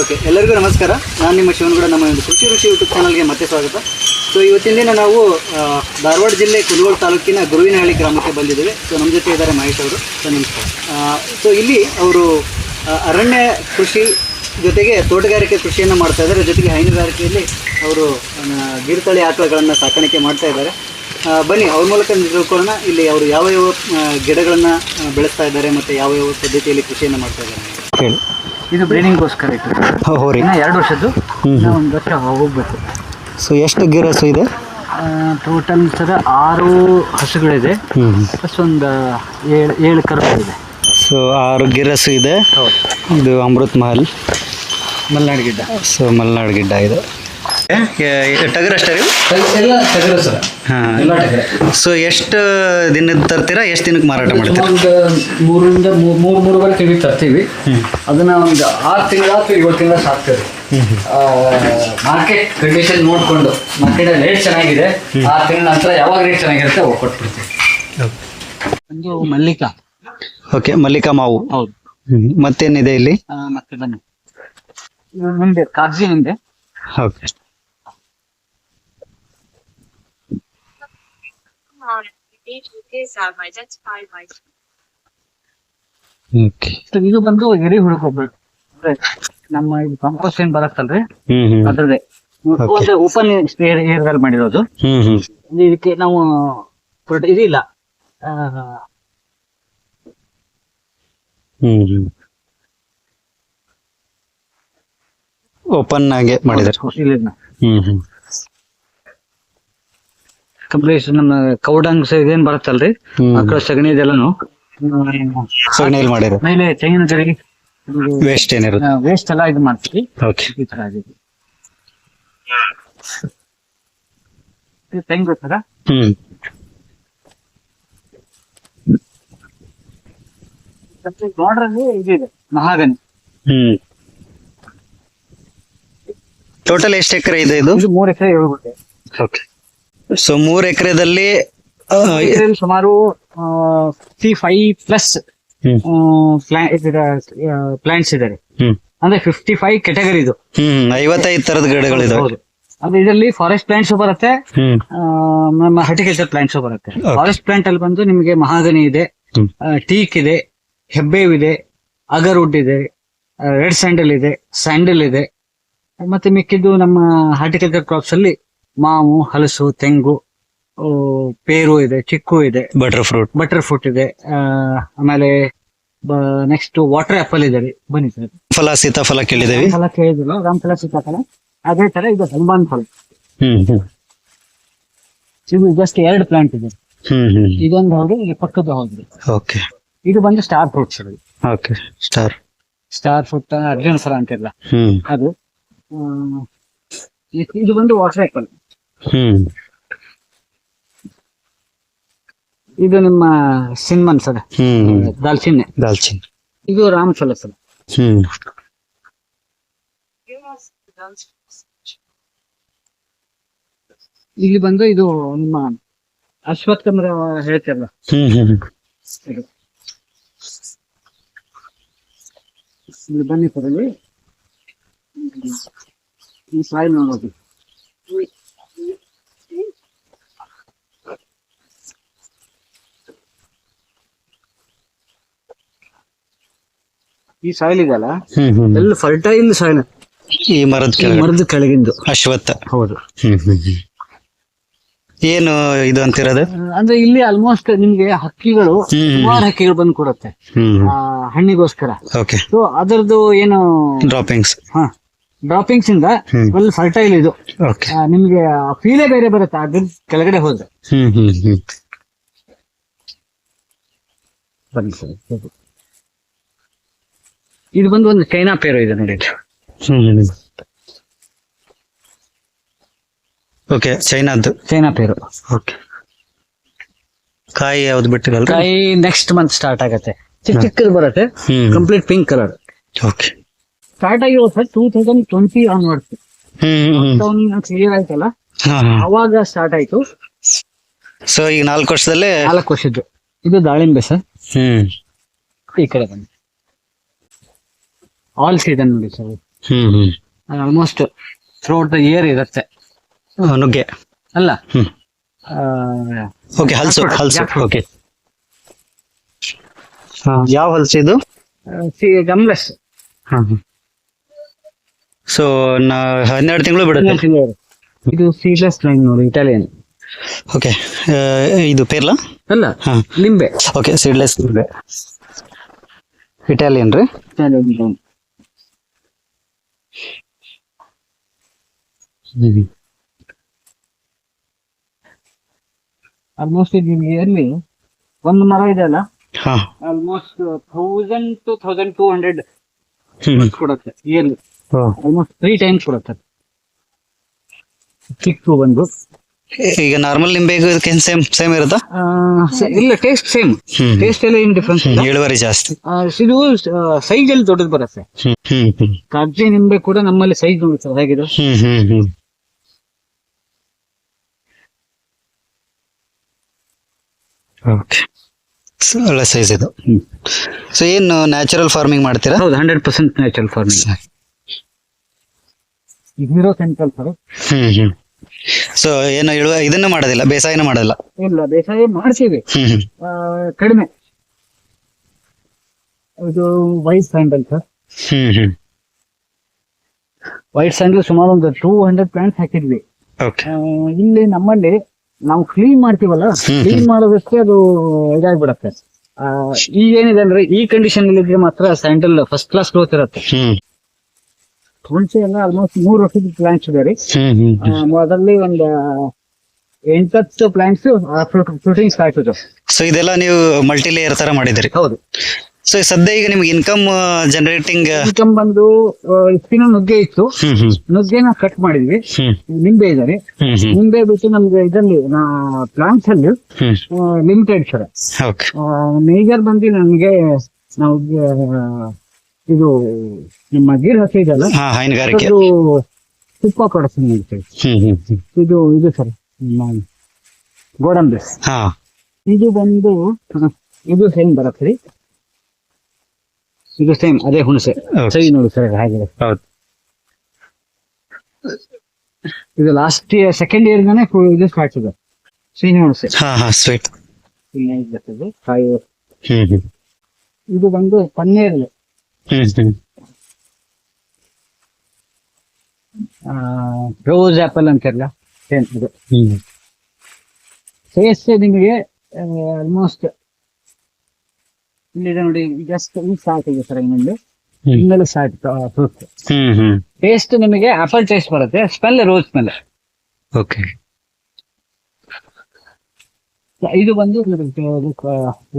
Okay ಎಲ್ಲರಿಗೂ ನಮಸ್ಕಾರ. ನಾನು ನಿಮ್ಮ ಶಿವನಗೌಡ, ನಮ್ಮ ಒಂದು ಕೃಷಿ ಋಷಿ ಯೂಟ್ಯೂಬ್ ಚಾನಲ್ಗೆ ಮತ್ತೆ ಸ್ವಾಗತ. ಸೊ ಇವತ್ತಿನ ದಿನ ನಾವು ಧಾರವಾಡ ಜಿಲ್ಲೆ ಕುಂದಗೋಳ ತಾಲೂಕಿನ ಗುರುವಿನಹಳ್ಳಿ ಗ್ರಾಮಕ್ಕೆ ಬಂದಿದ್ದೇವೆ. ಸೊ ನಮ್ಮ ಜೊತೆ ಇದ್ದಾರೆ ಮಹೇಶ್ ಅವರು. ಸೊ ನಮಸ್ಕಾರ ಸೊ ಇಲ್ಲಿ ಅವರು ಅರಣ್ಯ ಕೃಷಿ ಜೊತೆಗೆ ತೋಟಗಾರಿಕೆ ಕೃಷಿಯನ್ನು ಮಾಡ್ತಾ ಇದ್ದಾರೆ. ಜೊತೆಗೆ ಹೈನುಗಾರಿಕೆಯಲ್ಲಿ ಅವರು ಗಿರ್ತಳಿ ಆಕಳಗಳನ್ನು ಸಾಕಾಣಿಕೆ ಮಾಡ್ತಾ ಇದ್ದಾರೆ. ಬನ್ನಿ ಅವ್ರ ಮೂಲಕ ತಿಳ್ಕೊಳ್ಳೋಣ. ಇಲ್ಲಿ ಅವರು ಯಾವ ಯಾವ ಗಿಡಗಳನ್ನು ಬೆಳೆಸ್ತಾ ಇದ್ದಾರೆ ಮತ್ತು ಯಾವ ಯಾವ ಪದ್ಧತಿಯಲ್ಲಿ ಕೃಷಿಯನ್ನು ಮಾಡ್ತಾ ಇದ್ದಾರೆ ಹೇಳಿ. ಇದು ಬ್ರೀಡಿಂಗ್ಗೋಸ್ಕರ ಇತ್ತು. ಇನ್ನ ಎರಡು ವರ್ಷದ್ದು ಒಂದು ವರ್ಷ ಹೋಗ್ಬೇಕು. ಸೊ ಎಷ್ಟು ಗಿರಸು ಇದೆ? ಟೋಟಲ್ ಸರ ಆರು ಹಸುಗಳಿದೆ. ಪ್ಲಸ್ ಒಂದು ಏಳು ಏಳು ಕರು ಇದೆ. ಸೊ ಆರು ಗಿರಸು ಇದೆ. ಇದು ಅಮೃತ್ ಮಹಲ್. ಮಲ್ನಾಡ್ ಗಿಡ್ಡ ಸೊ ಮಲ್ನಾಡ್ ಗಿಡ್ಡ ಇದೆ. ಟಗರ್ ಅಷ್ಟೇ ರೀ? ಎಲ್ಲ ಟಗರು ಸರ್. ಹಾಂ. ಎಲ್ಲ ಟಗರ. ಸೊ ಎಷ್ಟು ದಿನದ ತರ್ತೀರಾ ಎಷ್ಟು ದಿನಕ್ಕೆ ಮಾರಾಟ ಮಾಡ್ತೀರಾ? ಒಂದು ಮೂರರಿಂದ ಮೂರು ಮೂರು ಮೂರುವರೆ ತಿಂಗಳಿಗೆ ತರ್ತೀವಿ. ಅದನ್ನ ಒಂದು ಆರು ತಿಂಗಳ ಅಥವಾ ಏಳು ತಿಂಗಳ ಸಾಕ್ತೇವೆ. ಮಾರ್ಕೆಟ್ ಕಂಡೀಷನ್ ನೋಡಿಕೊಂಡು ಮಾರ್ಕೆಟ್ ರೇಟ್ ಚೆನ್ನಾಗಿದೆ. ಆರು ತಿಂಗಳ ನಂತರ ಯಾವಾಗ ರೇಟ್ ಚೆನ್ನಾಗಿರುತ್ತೆ ಅವಾಗ ಕೊಟ್ಬಿಡ್ತೀವಿ. ಒಂದು ಮಲ್ಲಿಕಾ. ಓಕೆ ಮಲ್ಲಿಕಾ ಮಾವು. ಹೌದು. ಮತ್ತೇನಿದೆ ಇಲ್ಲಿ? ಮತ್ತೆ ಬನ್ನಿ. ಮುಂದೆ ಕಾಗಜಿ ಹಿಂದೆ okay Identified by okay So, ಇದು ಬಂದು ಎರಿ ಹುಡುಕೋಬೇಕು. ಅಂದ್ರೆ ನಮ್ಮ ಇದು ಕಂಪೋಸ್ಟ್ ಏನ್ ಬರತ್ತಲ್ರಿ? ಹ್ಮ್ ಹ್ಮ್. ಅದ್ರದ್ದೇ. ಒಂದು ಓಪನ್ ಏರ್ ಮಾಡಿರೋದು. ಹ್ಮ್ ಹ್ಮ್. ಇದಕ್ಕೆ ನಾವು ಪ್ರೊಟ- ಇದಿಲ್ಲ. ಆ, ಹ್ಮ್ ಹ್ಮ್. ಓಪನ್ ಆಗಿ ಮಾಡಿದ್ದಾರೆ. ಇಲ್ಲ ಹ್ಮ್ ಹ್ಮ್. ಕಂಪ್ಲೀಟ್ ನಮ್ಮ ಕೌಡಂಗ್ಸ್ ಇದೇನ್ ಬರುತ್ತಲ್ರಿ? ಮಕ್ಕಳ ಸಗಣಿ ಇದೆಲ್ಲನು? ಸಗಣಿಯಲ್ಲಿ ಮೇಲೆ ತೆಂಗಿನ ಗರಿ ವೇಸ್ಟ್ ಏನಿರುತ್ತೆ ವೇಸ್ಟ್ ಎಲ್ಲ ಇದು ಮಾಡ್ತೀವಿ. ಓಕೆ ಈ ತರ ಆಗಿದೆ. ಇದು ತೆಂಗು ತರ ಹ್ಮ್. ನೋಡ್ರಲ್ಲಿ ಇದಿದೆ ಮಹಾಗನಿ ಹ್ಮ್. ಟೋಟಲ್ ಎಷ್ಟು ಎಕರೆ ಇದೆ ಇದು? ಮೂರು ಎಕರೆ ಹೇಳ್ಬಿಟ್ಟೆ ಗುಂಟೆ ಓಕೆ ಸೊ ಮೂರ್ ಎಕರೆದಲ್ಲಿ ಇದರಲ್ಲಿ ಸುಮಾರು ಫಿಫ್ಟಿ ಫೈವ್ ಪ್ಲಸ್ ಪ್ಲಾಂಟ್ಸ್ ಇದಾರೆ ಅಂದ್ರೆ ಫಿಫ್ಟಿ ಫೈವ್ ಕೆಟಗರಿ ಇದು. ಹ್ಮ್ ಐವತ್ತೈದು ತರದ ಗಿಡಗಳಿದಾವೆ. ಅದು ಇದರಲ್ಲಿ ಫಾರೆಸ್ಟ್ ಪ್ಲಾಂಟ್ಸ್ ಬರುತ್ತೆ ಆ, ನಮ್ಮ ಹಾರ್ಟಿಕಲ್ಚರ್ ಪ್ಲಾಂಟ್ಸ್ ಬರುತ್ತೆ. ಫಾರೆಸ್ಟ್ ಪ್ಲಾಂಟ್ ಅಲ್ಲಿ ಬಂದು ನಿಮಗೆ ಮಹಾಗನಿ ಇದೆ. ಟೀಕ್ ಇದೆ ಹೆಬ್ಬೇವ್ ಇದೆ ಅಗರ್ವುಡ್ ಇದೆ ರೆಡ್ ಸ್ಯಾಂಡಲ್ ಇದೆ ಸ್ಯಾಂಡಲ್ ಇದೆ. ಮತ್ತೆ ಮಿಕ್ಕಿದ್ದು ನಮ್ಮ ಹಾರ್ಟಿಕಲ್ಚರ್ ಕ್ರಾಪ್ಸ್ ಅಲ್ಲಿ ಮಾವು ಹಲಸು ತೆಂಗು ಪೇರು ಇದೆ ಚಿಕ್ಕು ಇದೆ. ಬಟರ್ ಫ್ರೂಟ್ ಬಟರ್ ಫ್ರೂಟ್ ಇದೆ. ಆ, ಆಮೇಲೆ ನೆಕ್ಸ್ಟ್ ವಾಟರ್ ಆಪಲ್ ಇದೆ ರೀ. ಬನ್ನಿ ಸರ್. ಫಲ ಸೀತಾಫಲ ಕೇಳಿದೀವಿ ಫಲ ಕೇಳಿದಿಲ್ಲ ರಾಮಫಲ ಸೀತಾಫಲ. ಅದೇ ತರ ಇದು ಹನುಮಾನ್ ಫಲ. ಹ್ಮ್ ಹ್ಮ್. ಇದು ಜಸ್ಟ್ ಎರಡು ಪ್ಲಾಂಟ್ ಇದೆ. ಹ್ಮ್ ಹ್ಮ್. ಇದೊಂದು ಹೌದು ಇಲ್ಲಿ ಪಕ್ಕದ ಹೌದು. ಓಕೆ ಇದು ಬಂದು star fruits okay star star fruit Arjun ಫಲ ಅಂತಿಲ್ಲ ಹ್ಮ್. ಅದು ಆ, ಇದು ಬಂದು ವಾಟರ್ ಆಪಲ್ ಹ್ಮ್. ಇದು ನಿಮ್ಮ ಸಿನ್ಮನ್ ಸರ್. ಹ್ಮ್ ಹ್ಮ್. ದಾಲ್ಚಿನ್ನೆ. ದಾಲ್ಚಿನ್ನಿ. ಇದು ರಾಮಫಲ ಸರ್. ಹ್ಮ್. ಇಲ್ಲಿ ಬಂದು ಇದು ನಿಮ್ಮ ಅಶ್ವತ್ ಹೇಳ್ತಿರಲ್ಲ. ಹ್ಮ್ ಹ್ಮ್ ಹ್ಮ್. ಇದು. ಇಲ್ಲಿ ಬನ್ನಿ ಸರ್ ಇಲ್ಲಿ. ಈ ಸಾಯಿಲ್ ನೋಡೋದು ಈ ಸಾಯಿಲ್ ಇದೆಯಲ್ಲ ಎಲ್ಲ ಫರ್ಟೈಲ್ ಸಾಯಿಲ್. ಈ ಮರದ ಮರದ ಕೆಳಗಿಂದು ಅಶ್ವತ್ಥ. ಹೌದು. ಏನು ಇದು ಅಂತಿರೋದು? ಅಂದ್ರೆ ಇಲ್ಲಿ ಆಲ್ಮೋಸ್ಟ್ ನಿಮ್ಗೆ ಹಕ್ಕಿಗಳು. ಸುಮಾರು ಹಕ್ಕಿಗಳು ಬಂದು ಕೊಡುತ್ತೆ ಹಣ್ಣಿಗೋಸ್ಕರ. ಓಕೆ ಸೊ ಅದರದ್ದು ಏನು ಡ್ರಾಪಿಂಗ್ಸ್ ಹಾ ಡ್ರಾಪಿಂಗ್ಸ್ ಇಂದ. ಫುಲ್ ಫರ್ಟೈಲ್ ಇದು. ನಿಮ್ಗೆ ಫೀಲೇ ಬೇರೆ ಬರುತ್ತೆ ಅದ್ರ ಕೆಳಗಡೆ ಹೋದ್ರೆ. ಹ್ಮ್ ಹ್ಮ್ ಹ್ಮ್. ಬನ್ನಿ ಸರ್ ಇದು ಬಂದು ಒಂದು ಚೈನಾ ಪೇರು ಇದೆ ನೋಡಿ ಓಕೆ ಚೈನಾದ್ದು. China pear. ಓಕೆ ಕಾಯಿ ಯಾವ್ದು ಬಿಟ್ಟಿರಲ್ಲ ಕಾಯಿ ನೆಕ್ಸ್ಟ್ ಮಂತ್ ಸ್ಟಾರ್ಟ್ ಆಗತ್ತೆ. ಚಿಕ್ಕ ಚಿಕ್ಕದು ಬರುತ್ತೆ. ಹ್ಮ್. Complete pink colour okay start ಆಗಿರೋ sir two thousand twenty onwards clear ಆಯ್ತಲ್ಲ. ಅವಾಗ ಸ್ಟಾರ್ಟ್ ಆಯ್ತು. ಸೊ ಈಗ ನಾಲ್ಕು ವರ್ಷದಲ್ಲೇ ನಾಲ್ಕು ವರ್ಷದ್ದು. ಇದು ದಾಳಿಂಬೆ ಸರ್. ಹ್ಮ್. ಈ ಕಡೆ ಬನ್ನಿ. ಆಲ್ ಸೀಸನ್ ನೋಡಿ sir hmm hmm. Almost throughout the year ಇರುತ್ತೆ. ಆ, ನುಗ್ಗೆ. ಅಲ್ಲ? ಹ್ಮ್. ಆ, ಓಕೆ ಹಲ್ಸು ಹಲ್ಸು. ಓಕೆ ಯಾವ ಹಲ್ಸು ಇದು? ಗಮ್ಲೆಸ್ ಸೊ ನಾ ಹನ್ನೆರಡು ತಿಂಗಳು ಬಿಡುತ್ತೆ. ಇದು ಸೀಡ್ಲೆಸ್ ಲೈನ್ ನೋಡಿ ಇಟಾಲಿಯನ್ ಓಕೆ ಇದು ಪೇರ್ಲಾ? ಅಲ್ಲ ಹಾ. ಲಿಂಬೆ ಓಕೆ ಸೀಡ್ಲೆಸ್ ಇಟಾಲಿಯನ್ ರೀ? ಇಟಾಲಿಯನ್ ಆಲ್ಮೋಸ್ಟ್ ಇದು ಇಯರ್ಲಿ ಒಂದು ಮರ ಇದೆ ಅಲ್ಲ? Almost thousand to thousand two hundred ಕೊಡುತ್ತೆ ಇಯರ್ಲಿ ಆಲ್ಮೋಸ್ಟ್ ತ್ರೀ ಟೈಮ್ಸ್ ಕೊಡುತ್ತೆ. ಚಿಕ್ಕು ಬಂದು ಈಗ ನಾರ್ಮಲ್ ನಿಂಬೆಗೂ ಇದಕ್ಕೆ ಸೇಮ್ ಸೇಮ್ ಇರುತ್ತಾ? ಆ, ಸ- ಇಲ್ಲ ಟೇಸ್ಟ್ ಸೇಮ್ ಹ್ಮ್ ಟೇಸ್ಟ್ ಎಲ್ಲ ಏನು ಡಿಫ್ರೆನ್ಸ್ ಇಲ್ಲ. ಇಳುವರಿ ಜಾಸ್ತಿ. ಆ, ಇದು ಸೈಜ್ ಅಲ್ಲಿ ದೊಡ್ಡದು ಬರುತ್ತೆ. ಹ್ಮ್ ಹ್ಮ್ ನಿಂಬೆ ಕೂಡ ನಮ್ಮಲ್ಲಿ ಸೈಜ್ ನೋಡಿ ಸರ್ ಹೇಗಿದೆ ಹ್ಮ್ ಹ್ಮ್ ಹ್ಮ್. ಓಕೆ ಒಳ್ಳೆ ಸೈಜ್ ಇದು. ಸೊ ಏನು ನ್ಯಾಚುರಲ್ ಫಾರ್ಮಿಂಗ್ ಮಾಡ್ತೀರಾ? ಹೌದು ಹಂಡ್ರೆಡ್ ಪರ್ಸೆಂಟ್ ನ್ಯಾಚುರಲ್ ಫಾರ್ಮಿಂಗ್ ಇದಿರೋ ಕೆಮಿಕಲ್ ಸರ್ ಹ್ಮ್ ಹ್ಮ್. ಸೊ ಏನು ಇಳುವ ಇದನ್ನ ಮಾಡೋದಿಲ್ಲ ಬೇಸಾಯನ ಮಾಡೋದಿಲ್ಲ. ಇಲ್ಲ ಬೇಸಾಯ ಮಾಡ್ತೀವಿ. ಹ್ಮ್ ಹ್ಮ್. ಆ, ಕಡಿಮೆ. ಇದು ವೈಟ್ ಸ್ಯಾಂಡಲ್ ಸರ್ ಹ್ಮ್ ಹ್ಮ್. ವೈಟ್ ಸ್ಯಾಂಡಲ್ ಸುಮಾರು ಒಂದು ಟೂ ಹಂಡ್ರೆಡ್ ಪ್ಲಾಂಟ್ಸ್ ಹಾಕಿದ್ವಿ. ಓಕೆ ಆ, ಇಲ್ಲಿ ನಮ್ಮಲ್ಲಿ ನಾವು ಕ್ಲೀನ್ ಮಾಡ್ತೀವಲ್ಲ ಹ್ಮ್. ಕ್ಲೀನ್ ಮಾಡೋದಕ್ಕೆ ಅದು ಇದಾಗ್ಬಿಡತ್ತೆ. ಆ, ಈಗೇನಿದೆ ಅಂದ್ರೆ ಈ ಕಂಡೀಷನ್ ಇದ್ರೆ ಮಾತ್ರ ಸ್ಯಾಂಡಲ್ ಫಸ್ಟ್ ಕ್ಲಾಸ್ ಗ್ರೋತ್ ಇರುತ್ತೆ. ಹ್ಮ್. ಹುಣಸೆ ಎಲ್ಲ ಆಲ್ಮೋಸ್ಟ್ ಮೂರು ವರ್ಷದ ಪ್ಲಾಂಟ್ಸ್ ಇದೆ ರೀ. ಅದರಲ್ಲಿ ಒಂದು ಎಂಟತ್ತು ಪ್ಲಾಂಟ್ಸ್ ಫ್ರೂಟಿಂಗ್ ಸ್ಟಾರ್ಟ್ ಇದೆ. ಸೊ ಇದೆಲ್ಲ ನೀವು ಮಲ್ಟಿ ಲೇಯರ್ ತರ ಮಾಡಿದ್ರಿ ಹೌದು. ಸೊ ಸದ್ಯ ಈಗ ನಿಮ್ಗೆ ಇನ್ಕಮ್ ಜನರೇಟಿಂಗ್ ಇನ್ಕಮ್ ಬಂದು ಇಷ್ಟಿನ ನುಗ್ಗೆ ಇತ್ತು. ನುಗ್ಗೆನ ಕಟ್ ಮಾಡಿದ್ವಿ. ನಿಂಬೆ ಇದಾರೆ ನಿಂಬೆ ಬಿಟ್ಟು ನಮ್ಗೆ ಇದರಲ್ಲಿ ಪ್ಲಾಂಟ್ಸ್ ಅಲ್ಲಿ ಲಿಮಿಟೆಡ್ ಸರ್. ಮೇಜರ್ ಬಂದು ನನಗೆ ನಾವು ಇದು ನಿಮ್ಮ ಗೀರ್ ಹಸಿ ಇದೆಯಲ್ಲ? ಹಾ ಹೈನುಗಾರಿಕೆ. ಅದು ತುಪ್ಪ ಪ್ರೊಡಕ್ಷನ್ ಮಾಡ್ತೀವಿ ಹ್ಮ್ ಹ್ಮ್ ಹ್ಮ್. ಇದು ಇದು ಸರ್ ಗೋಡಂಬಿ. ಹಾ. ಇದು ಬಂದು ಹ, ಇದು ಸೇಮ್ ಬರತ್ತೆ ರೀ. ಇದು ಸೇಮ್ ಅದೇ ಹುಣಸೆ. Okay. ಸರಿ ನೋಡಿ ಸರ್ ಹಾಗೆ ಹೌದು. ಇದು ಲಾಸ್ಟ್ ಇಯರ್ ಸೆಕೆಂಡ್ ಇಯರ್ಗಾನೆ ಇದು ಸ್ಟಾರ್ಟ್ ಇದೆ. ಸಿಹಿ ಹುಣಸೆ. ಹಾ ಹಾ ಸ್ವೀಟ್ ಸಿಹಿ ಬರ್ತದೆ. ಕಾಯಿ ಹ್ಮ್ ಹ್ಮ್. ಇದು ಬಂದು ಪನ್ನೀರ್. ರೋಸ್ ಆಪಲ್ ಅಂತಾರಲ್ಲ? ಸೇಮ್ ಇದು? ಟೇಸ್ಟ್ ನಿಮಗೆ ಆಲ್ಮೋಸ್ಟ್ ಇಲ್ಲಿ ನೋಡಿ ಜಸ್ಟ್ ಈ ಸ್ಟಾರ್ಟ್ ಇದೆ ಸರ್ ಇನ್ನೊಂದು. ಇನ್ನೆಲ್ಲ ಸ್ಟಾರ್ಟ್ ಫ್ರೂಟ್ ಟೇಸ್ಟ್ ನಿಮಗೆ ಆಪಲ್ ಟೇಸ್ಟ್ ಬರುತ್ತೆ ಸ್ಮೆಲ್ ರೋಸ್ ಸ್ಮೆಲ್ ಓಕೆ ಇದು ಬಂದು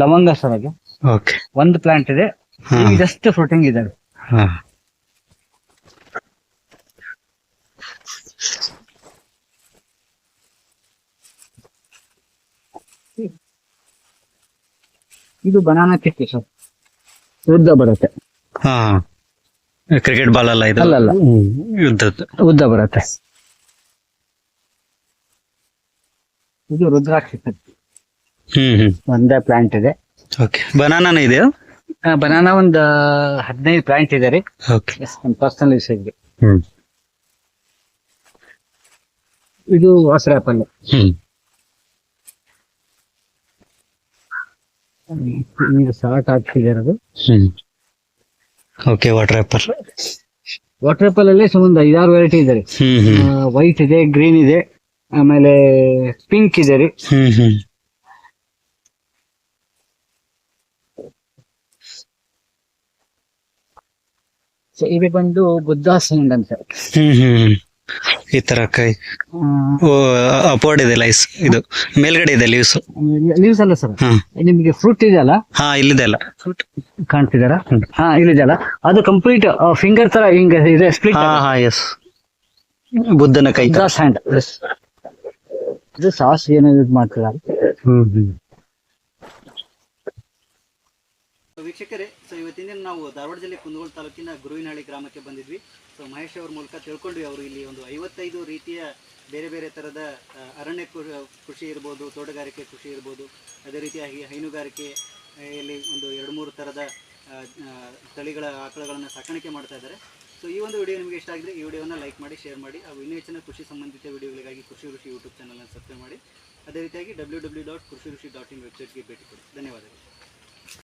ಲವಂಗ ಸರ್ ಅದು. ಓಕೆ ಒಂದು ಪ್ಲಾಂಟ್ ಇದೆ. ಹಾ. ಜಸ್ಟ್ ಫ್ರೂಟಿಂಗ್ ಇದಾವೆ. ಹಾ. ಇದು ಬನಾನಾ ಕಿಟ್ಟಿ ಸರ್ ಉದ್ದ ಬರುತ್ತೆ. ಹಾ. ಕ್ರಿಕೆಟ್ ಬಾಲ್ ಅಲ್ಲ ಇದು? ಅಲ್ಲ. ಉದ್ದ ಬರುತ್ತೆ. ಇದು ರುದ್ರಾಕ್ಷಿ ಸರ್ ಹ್ಮ್ ಹ್ಮ್. ಒಂದೇ ಪ್ಲಾಂಟ್ ಇದೆ. ಓಕೆ ಬನಾನಾನ ಇದೆಯಾ? ಬನಾನಾ ಒಂದು ಹದಿನೈದು ಪ್ಲಾಂಟ್ ಇದೆ ರೀ ಓಕೆ ಪರ್ಸನಲ್ ಯೂಸ್ ಹ್ಮ್. ಇದು ಹೊಸ ಆಪಲ್ ಹ್ಮ್. ಈಗ ಆಗ್ತಿದೆ ಅದು ಹ್ಮ್. Okay water apple water apple ಅಲ್ಲಿ ಸುಮಾರು ಐದಾರು ವೆರೈಟಿ ಇದೆ ರೀ ಹ್ಮ್. ಹ್ಮ್ ವೈಟ್ ಇದೆ ಗ್ರೀನ್ ಇದೆ ಆಮೇಲೆ ಪಿಂಕ್ ಇದೆ ರೀ ಹ್ಮ್ ಹ್ಮ್. So, ಇವೆ ಬಂದು ಬುದ್ಧಾ ಹ್ಯಾಂಡ್ ಅಂತ ಈ ತರ ಕೈ ಅಪೋರ್ಡ್ ಇದೆ ಲೈಸ್ ಇದು ಮೇಲ್ಗಡೆ ಇದೆ ಲೀವ್ಸ್ ಲೀವ್ಸ್ ಅಲ್ಲ ಸರ್. ನಿಮಗೆ ಫ್ರೂಟ್ ಇದೆಯಲ್ಲ ಹಾ ಇಲ್ಲಿದೆ ಅಲ್ಲ. ಕಾಣ್ತಿದಾರ? ಹಾ ಇಲ್ಲಿದೆಯಲ್ಲ ಅದು ಕಂಪ್ಲೀಟ್ ಫಿಂಗರ್ ತರ ಹಿಂಗ ಇದೆ ಸ್ಪ್ಲಿಟ್ ಹಾ ಹಾ ಎಸ್ ಬುದ್ಧನ ಕೈ. ಹ್ಯಾಂಡ್ ಇದು ಸಾಸ್ ಏನೋ ಯೂಸ್ ಮಾಡ್ತಿದ್ದಾರೆ ಹ್ಮ್ ಹ್ಮ್ ವೀಕ್ಷಕರೇ ಸೊ ಇವತ್ತಿನ ದಿನ ನಾವು ಧಾರವಾಡ ಜಿಲ್ಲೆ ಕುಂದಗೋಳ ತಾಲೂಕಿನ ಗುರುವಿನಹಳ್ಳಿ ಗ್ರಾಮಕ್ಕೆ ಬಂದಿದ್ವಿ. ಸೊ ಮಹೇಶ್ ಅವ್ರ ಮೂಲಕ ತಿಳ್ಕೊಂಡ್ವಿ ಅವರು ಇಲ್ಲಿ ಒಂದು ಐವತ್ತೈದು ರೀತಿಯ ಬೇರೆ ಬೇರೆ ಥರದ ಅರಣ್ಯ ಕೃಷಿ ಇರ್ಬೋದು, ತೋಟಗಾರಿಕೆ ಕೃಷಿ ಇರ್ಬೋದು, ಅದೇ ರೀತಿಯಾಗಿ ಹೈನುಗಾರಿಕೆ ಇಲ್ಲಿ ಒಂದು ಎರಡು ಮೂರು ಥರದ ತಳಿಗಳ ಆಕಳಗಳನ್ನು ಸಾಕಾಣಿಕೆ ಮಾಡ್ತಾ ಇದ್ದಾರೆ. ಸೊ ಈ ಒಂದು ವಿಡಿಯೋ ನಿಮಗೆ ಇಷ್ಟ ಆಗಿದ್ರೆ ಈ ವಿಡಿಯೋನ ಲೈಕ್ ಮಾಡಿ, ಶೇರ್ ಮಾಡಿ, ಹಾಗೂ ಇನ್ನೂ ಹೆಚ್ಚಿನ ಕೃಷಿ ಸಂಬಂಧಿತ ವಿಡಿಯೋಗಳಿಗಾಗಿ ಕೃಷಿ ಋಷಿ ಯೂಟ್ಯೂಬ್ ಚಾನಲ್ನ ಸಬ್ಸ್ಕ್ರೈಬ್ ಮಾಡಿ. ಅದೇ ರೀತಿಯಾಗಿ ಡಬ್ಲ್ಯೂ ಡಬ್ಲ್ಯೂ ಡಾಟ್ ಕೃಷಿ ಋಷಿ ಡಾಟ್ ಇನ್ ವೆಬ್ಸೈಟ್ಗೆ ಭೇಟಿ ಕೊಡಿ. ಧನ್ಯವಾದಗಳು.